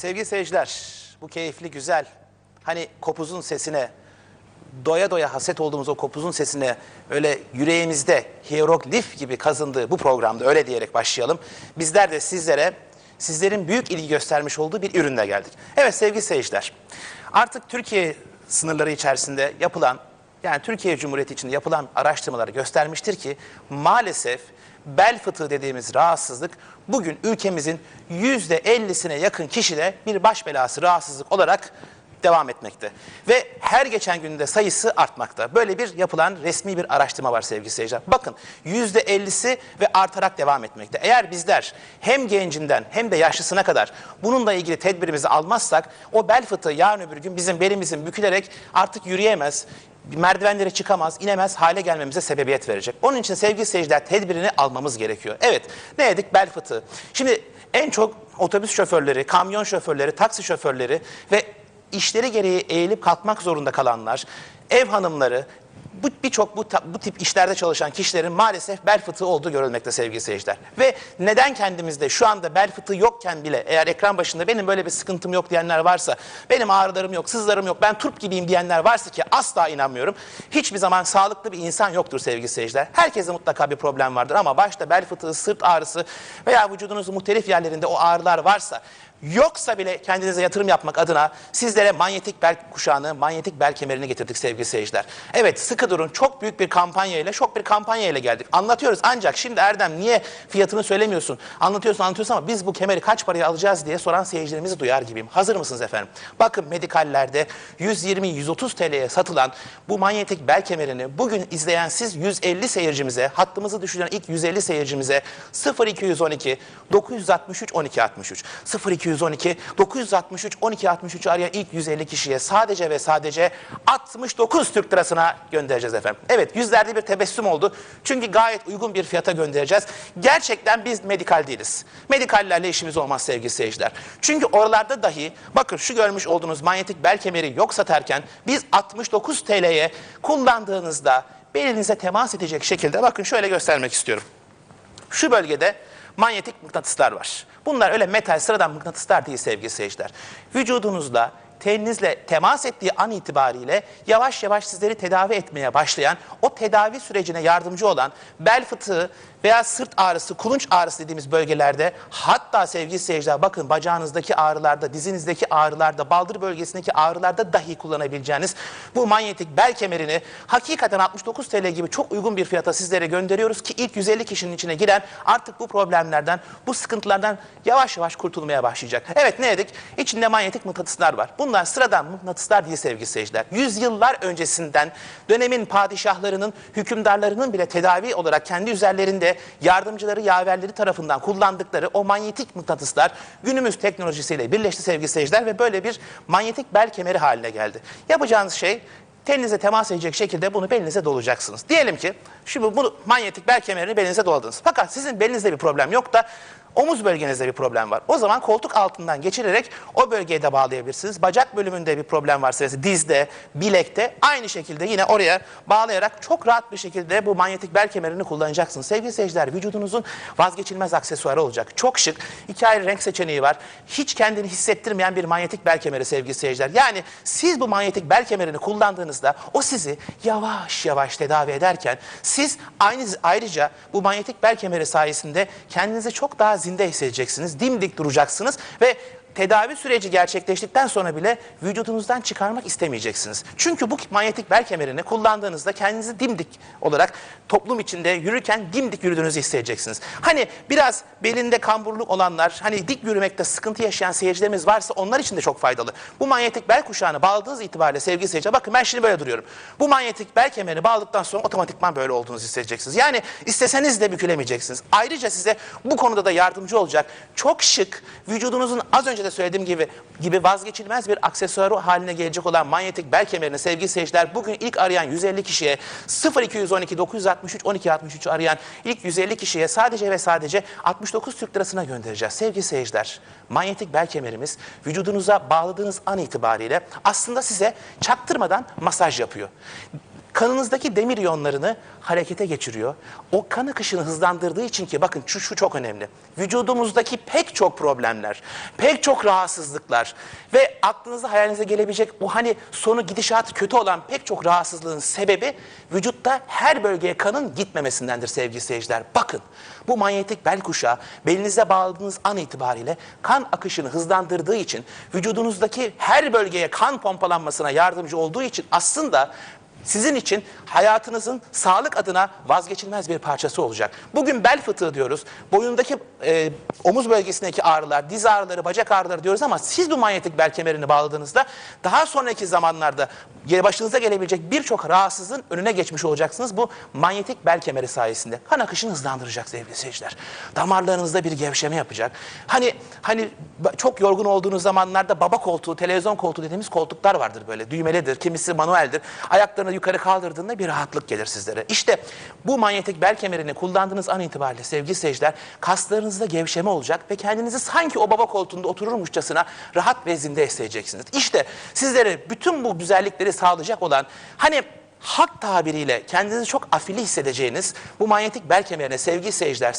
sevgili seyirciler, bu keyifli, güzel, hani kopuzun sesine, doya doya haset olduğumuz o kopuzun sesine öyle yüreğimizde hieroglif gibi kazındığı bu programda öyle diyerek başlayalım. Bizler de sizlere, sizlerin büyük ilgi göstermiş olduğu bir ürünle geldik. Evet sevgili seyirciler, artık Türkiye sınırları içerisinde yapılan, yani Türkiye Cumhuriyeti içinde yapılan araştırmalar göstermiştir ki maalesef bel fıtığı dediğimiz rahatsızlık bugün ülkemizin yüzde ellisine yakın kişide bir baş belası rahatsızlık olarak devam etmekte. Ve her geçen günde sayısı artmakta. Böyle bir yapılan resmi bir araştırma var sevgili seyirciler. Bakın yüzde ellisi ve artarak devam etmekte. Eğer bizler hem gencinden hem de yaşlısına kadar bununla ilgili tedbirimizi almazsak o bel fıtığı yarın öbür gün bizim belimizin bükülerek artık yürüyemez, merdivenlere çıkamaz, inemez hale gelmemize sebebiyet verecek. Onun için sevgili seyirciler tedbirini almamız gerekiyor. Evet ne dedik bel fıtığı. Şimdi en çok otobüs şoförleri, kamyon şoförleri, taksi şoförleri ve işleri gereği eğilip kalkmak zorunda kalanlar, ev hanımları, bu birçok bu, bu tip işlerde çalışan kişilerin maalesef bel fıtığı olduğu görülmekte sevgili seyirciler. Ve neden kendimizde şu anda bel fıtığı yokken bile eğer ekran başında benim böyle bir sıkıntım yok diyenler varsa, benim ağrılarım yok, sızlarım yok, ben turp gibiyim diyenler varsa ki asla inanmıyorum. Hiçbir zaman sağlıklı bir insan yoktur sevgili seyirciler. Herkese mutlaka bir problem vardır ama başta bel fıtığı, sırt ağrısı veya vücudunuzun muhtelif yerlerinde o ağrılar varsa Yoksa bile kendinize yatırım yapmak adına sizlere manyetik bel kuşağını, manyetik bel kemerini getirdik sevgili seyirciler. Evet sıkı durun çok büyük bir kampanya ile, çok bir kampanya ile geldik. Anlatıyoruz ancak şimdi Erdem niye fiyatını söylemiyorsun? Anlatıyorsun anlatıyorsun ama biz bu kemeri kaç paraya alacağız diye soran seyircilerimizi duyar gibiyim. Hazır mısınız efendim? Bakın medikallerde 120-130 TL'ye satılan bu manyetik bel kemerini bugün izleyen siz 150 seyircimize, hattımızı düşüren ilk 150 seyircimize 0212 963 1263 0212 963 1263 arayan ilk 150 kişiye sadece ve sadece 69 Türk lirasına göndereceğiz efendim. Evet yüzlerde bir tebessüm oldu. Çünkü gayet uygun bir fiyata göndereceğiz. Gerçekten biz medikal değiliz. Medikallerle işimiz olmaz sevgili seyirciler. Çünkü oralarda dahi bakın şu görmüş olduğunuz manyetik bel kemeri yok satarken biz 69 TL'ye kullandığınızda belinize temas edecek şekilde bakın şöyle göstermek istiyorum. Şu bölgede manyetik mıknatıslar var. Bunlar öyle metal sıradan mıknatıslar değil sevgili seyirciler. Vücudunuzla teninizle temas ettiği an itibariyle yavaş yavaş sizleri tedavi etmeye başlayan, o tedavi sürecine yardımcı olan bel fıtığı veya sırt ağrısı, kulunç ağrısı dediğimiz bölgelerde hatta sevgili seyirciler bakın bacağınızdaki ağrılarda, dizinizdeki ağrılarda, baldır bölgesindeki ağrılarda dahi kullanabileceğiniz bu manyetik bel kemerini hakikaten 69 TL gibi çok uygun bir fiyata sizlere gönderiyoruz ki ilk 150 kişinin içine giren artık bu problemlerden, bu sıkıntılardan yavaş yavaş kurtulmaya başlayacak. Evet ne dedik? İçinde manyetik mıknatıslar var. Bunlar sıradan mıknatıslar değil sevgili seyirciler. Yüzyıllar öncesinden dönemin padişahlarının, hükümdarlarının bile tedavi olarak kendi üzerlerinde yardımcıları, yaverleri tarafından kullandıkları o manyetik mıknatıslar günümüz teknolojisiyle birleşti sevgili seyirciler ve böyle bir manyetik bel kemeri haline geldi. Yapacağınız şey teninize temas edecek şekilde bunu belinize dolayacaksınız. Diyelim ki şimdi bu manyetik bel kemerini belinize doladınız. Fakat sizin belinizde bir problem yok da omuz bölgenizde bir problem var. O zaman koltuk altından geçirerek o bölgeye de bağlayabilirsiniz. Bacak bölümünde bir problem varsa dizde, bilekte aynı şekilde yine oraya bağlayarak çok rahat bir şekilde bu manyetik bel kemerini kullanacaksınız. Sevgili seyirciler vücudunuzun vazgeçilmez aksesuarı olacak. Çok şık, iki ayrı renk seçeneği var. Hiç kendini hissettirmeyen bir manyetik bel kemeri sevgili seyirciler. Yani siz bu manyetik bel kemerini kullandığınızda o sizi yavaş yavaş tedavi ederken siz aynı ayrıca bu manyetik bel kemeri sayesinde kendinizi çok daha zinde hissedeceksiniz. Dimdik duracaksınız ve tedavi süreci gerçekleştikten sonra bile vücudunuzdan çıkarmak istemeyeceksiniz. Çünkü bu manyetik bel kemerini kullandığınızda kendinizi dimdik olarak toplum içinde yürürken dimdik yürüdüğünüzü hissedeceksiniz. Hani biraz belinde kamburluk olanlar, hani dik yürümekte sıkıntı yaşayan seyircilerimiz varsa onlar için de çok faydalı. Bu manyetik bel kuşağını bağladığınız itibariyle sevgili seyirciler, bakın ben şimdi böyle duruyorum. Bu manyetik bel kemerini bağladıktan sonra otomatikman böyle olduğunuzu hissedeceksiniz. Yani isteseniz de bükülemeyeceksiniz. Ayrıca size bu konuda da yardımcı olacak çok şık, vücudunuzun az önce de söylediğim gibi gibi vazgeçilmez bir aksesuarı haline gelecek olan manyetik bel kemerini sevgili seyirciler bugün ilk arayan 150 kişiye 0212 963 1263 arayan ilk 150 kişiye sadece ve sadece 69 Türk lirasına göndereceğiz. Sevgili seyirciler manyetik bel kemerimiz vücudunuza bağladığınız an itibariyle aslında size çaktırmadan masaj yapıyor. Kanınızdaki demir iyonlarını harekete geçiriyor. O kan akışını hızlandırdığı için ki bakın şu, şu çok önemli. Vücudumuzdaki pek çok problemler, pek çok rahatsızlıklar ve aklınıza hayalinize gelebilecek o hani sonu gidişatı kötü olan pek çok rahatsızlığın sebebi vücutta her bölgeye kanın gitmemesindendir sevgili seyirciler. Bakın bu manyetik bel kuşağı belinize bağladığınız an itibariyle kan akışını hızlandırdığı için vücudunuzdaki her bölgeye kan pompalanmasına yardımcı olduğu için aslında sizin için hayatınızın sağlık adına vazgeçilmez bir parçası olacak. Bugün bel fıtığı diyoruz. Boyundaki e, omuz bölgesindeki ağrılar, diz ağrıları, bacak ağrıları diyoruz ama siz bu manyetik bel kemerini bağladığınızda daha sonraki zamanlarda başınıza gelebilecek birçok rahatsızlığın önüne geçmiş olacaksınız. Bu manyetik bel kemeri sayesinde kan akışını hızlandıracak sevgili seyirciler. Damarlarınızda bir gevşeme yapacak. Hani hani çok yorgun olduğunuz zamanlarda baba koltuğu, televizyon koltuğu dediğimiz koltuklar vardır böyle. Düğmelidir, kimisi manueldir. Ayaklarını yukarı kaldırdığında bir rahatlık gelir sizlere. İşte bu manyetik bel kemerini kullandığınız an itibariyle sevgili seyirciler kaslarınızda gevşeme olacak ve kendinizi sanki o baba koltuğunda otururmuşçasına rahat ve zinde hissedeceksiniz. İşte sizlere bütün bu güzellikleri sağlayacak olan hani halk tabiriyle kendinizi çok afili hissedeceğiniz bu manyetik bel kemerine sevgili seyirciler